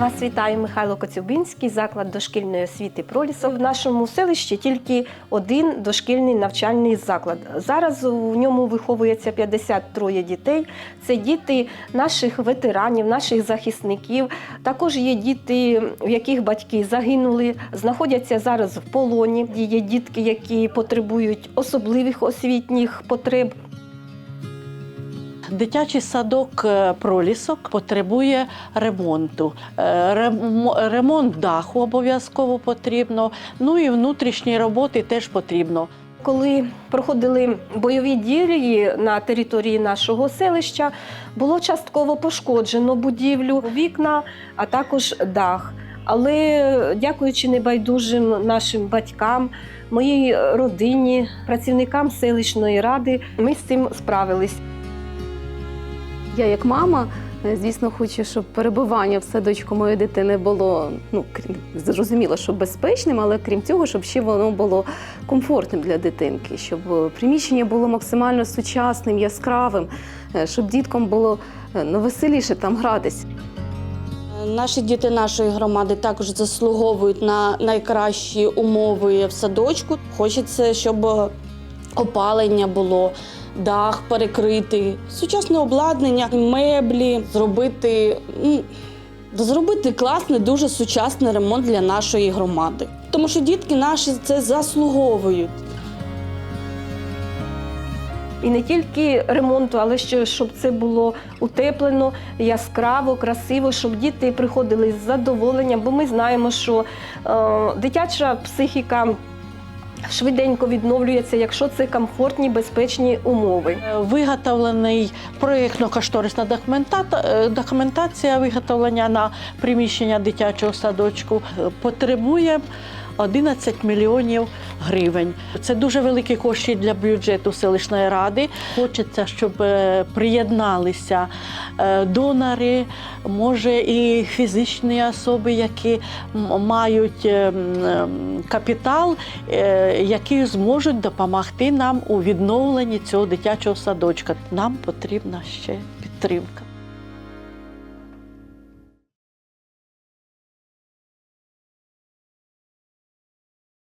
Вас вітає Михайло Коцюбинський, заклад дошкільної освіти Пролісок. В нашому селищі тільки один дошкільний навчальний заклад. Зараз у ньому виховується 53 дітей. Це діти наших ветеранів, наших захисників. Також є діти, в яких батьки загинули, знаходяться зараз в полоні. Є дітки, які потребують особливих освітніх потреб. Дитячий садок е, пролісок потребує ремонту. Е, Ремонт даху обов'язково потрібно. Ну і внутрішні роботи теж потрібно. Коли проходили бойові дії на території нашого селища, було частково пошкоджено будівлю, вікна, а також дах. Але дякуючи небайдужим нашим батькам, моїй родині, працівникам селищної ради, ми з цим справились. Я як мама, е, звісно, хочу, щоб перебування в садочку моєї дитини було ну крім зрозуміло, що безпечним, але крім цього, щоб ще воно було комфортним для дитинки, щоб е, приміщення було максимально сучасним, яскравим, е, щоб діткам було ну, веселіше там гратись. Наші діти нашої громади також заслуговують на найкращі умови в садочку. Хочеться, щоб опалення було, дах перекритий, сучасне обладнання, меблі, зробити, зробити класний, дуже сучасний ремонт для нашої громади. Тому що дітки наші це заслуговують. І не тільки ремонту, але ще щоб це було утеплено, яскраво, красиво, щоб діти приходили з задоволенням, бо ми знаємо, що е, дитяча психіка швиденько відновлюється, якщо це комфортні, безпечні умови. Е, Виготовлений проєктно-кошторисна е, документація виготовлення на приміщення дитячого садочку е, потребує 11 мільйонів гривень. Це дуже великі кошти для бюджету селищної ради. Хочеться, щоб е, приєдналися е, донори, може і фізичні особи, які мають е, капітал, які зможуть допомогти нам у відновленні цього дитячого садочка. Нам потрібна ще підтримка.